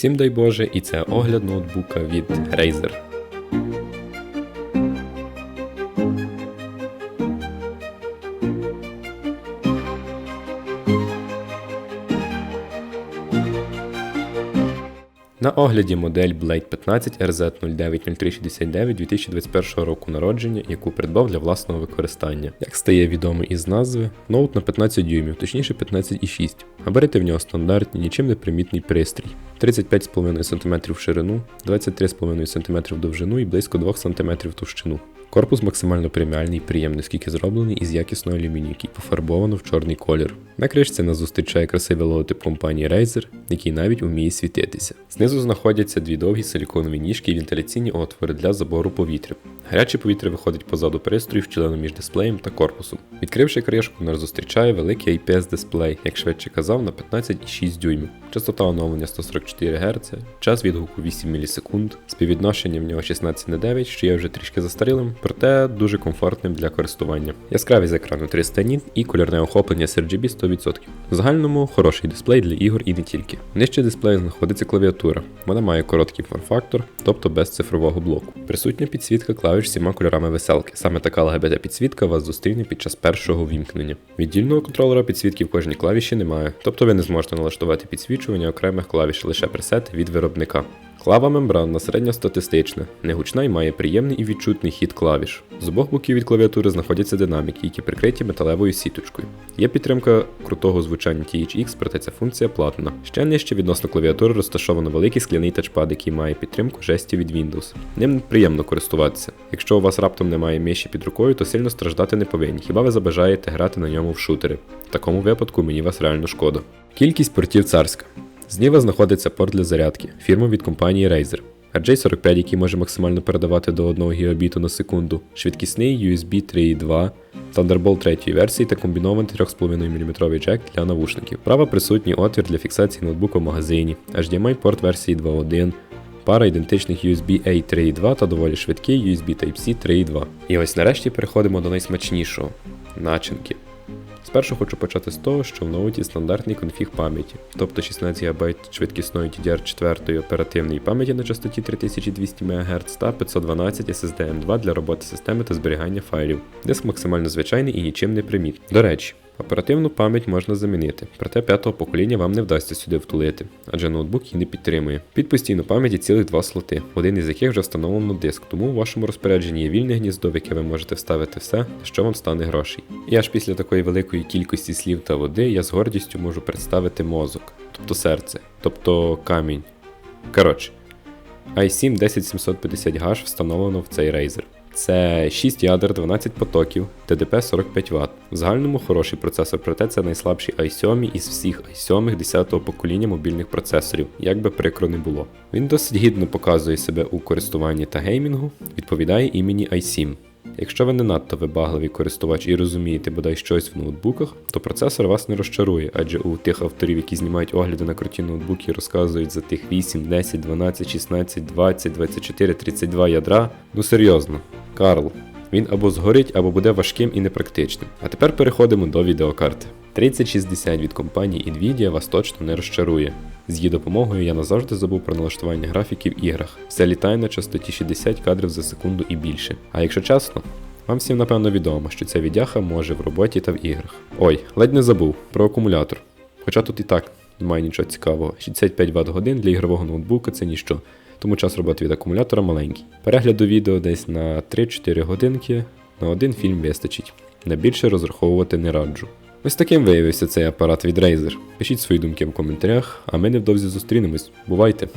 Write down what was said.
Всім дай Боже, і це огляд ноутбука від Razer. На огляді модель Blade 15 RZ090369 2021 року народження, яку придбав для власного використання. Як стає відомо із назви, ноут на 15 дюймів, точніше 15,6. Габарити в нього стандартні, нічим не примітний пристрій. 35,5 см в ширину, 23,5 см в довжину і близько 2 см в товщину. Корпус максимально преміальний приємний, оскільки зроблений із якісного алюмінію, який пофарбовано в чорний колір. На кришці нас зустрічає красивий логотип компанії Razer, який навіть уміє світитися. Знизу знаходяться дві довгі силіконові ніжки і вентиляційні отвори для забору повітря. Гаряче повітря виходить позаду пристрою вчилено між дисплеєм та корпусом. Відкривши кришку, нас зустрічає великий IPS дисплей, як швидше казав, на 15,6 дюймів. Частота оновлення 144 Гц, час відгуку 8 мілісекунд, співвідношення в нього 16 на 9, що є вже трішки застарілим, проте дуже комфортним для користування. Яскравість екрану 300 ніт і кольорне охоплення sRGB 100%. В загальному хороший дисплей для ігор і не тільки. Нижче дисплею знаходиться клавіатура. Вона має короткий форм-фактор, тобто без цифрового блоку. Присутня підсвітка клавіш всіма кольорами веселки. Саме така lgbt підсвітка вас зустріне під час першого вімкнення. Віддільного контролера підсвітки в кожній клавіші немає, тобто ви не зможете налаштувати підсвічування окремих клавіш лише пресет від виробника. Клава мембранна середньостатистична, негучна і має приємний і відчутний хід клавіш. З обох боків від клавіатури знаходяться динаміки, які прикриті металевою сіточкою. Є підтримка крутого звучання THX, проте ця функція платна. Ще нижче відносно клавіатури розташовано великий скляний тачпад, який має підтримку жестів від Windows. Ним приємно користуватися. Якщо у вас раптом немає миші під рукою, то сильно страждати не повинні, хіба ви забажаєте грати на ньому в шутери. В такому випадку мені вас реально шкода. Кількість портів царська. Зліва знаходиться порт для зарядки, фірма від компанії Razer. RJ45, який може максимально передавати до 1 ГБ на секунду, швидкісний USB 3.2, Thunderbolt 3 версії та комбінований 3,5 мм джек для навушників. Права присутній отвір для фіксації ноутбука в магазині, HDMI порт версії 2.1, пара ідентичних USB A 3.2 та доволі швидкий USB Type-C 3.2. І ось нарешті переходимо до найсмачнішого начинки. Спершу хочу почати з того, що в ноуті стандартний конфіг пам'яті, тобто 16 ГБ швидкісної DDR4 оперативної пам'яті на частоті 3200 МГц та 512 SSD M2 для роботи системи та зберігання файлів. Диск максимально звичайний і нічим не приміт. До речі, Оперативну пам'ять можна замінити, проте п'ятого покоління вам не вдасться сюди втулити, адже ноутбук її не підтримує. Під постійну пам'ять є цілих два слоти, один із яких вже встановлено диск, тому у вашому розпорядженні є вільне гніздо, в яке ви можете вставити все, що вам стане грошей. І аж після такої великої кількості слів та води я з гордістю можу представити мозок, тобто серце, тобто камінь. Коротше, i7 10750H встановлено в цей Razer. Це 6 ядер, 12 потоків, ТДП 45 Вт. В загальному хороший процесор, проте це найслабший i7 із всіх i7 10-го покоління мобільних процесорів, як би прикро не було. Він досить гідно показує себе у користуванні та геймінгу, відповідає імені i7. Якщо ви не надто вибагливий користувач і розумієте бодай щось в ноутбуках, то процесор вас не розчарує, адже у тих авторів, які знімають огляди на круті ноутбуки, розказують за тих 8, 10, 12, 16, 20, 24, 32 ядра. Ну серйозно, Карл. Він або згорить, або буде важким і непрактичним. А тепер переходимо до відеокарти. 3060 від компанії Nvidia вас точно не розчарує. З її допомогою я назавжди забув про налаштування графіків в іграх. Все літає на частоті 60 кадрів за секунду і більше. А якщо чесно, вам всім напевно відомо, що ця відяха може в роботі та в іграх. Ой, ледь не забув про акумулятор. Хоча тут і так немає нічого цікавого. 65 Вт годин для ігрового ноутбука це ніщо, тому час роботи від акумулятора маленький. Перегляду відео десь на 3-4 годинки, на один фільм вистачить. На більше розраховувати не раджу. Ось таким виявився цей апарат від Razer. Пишіть свої думки в коментарях, а ми невдовзі зустрінемось. Бувайте!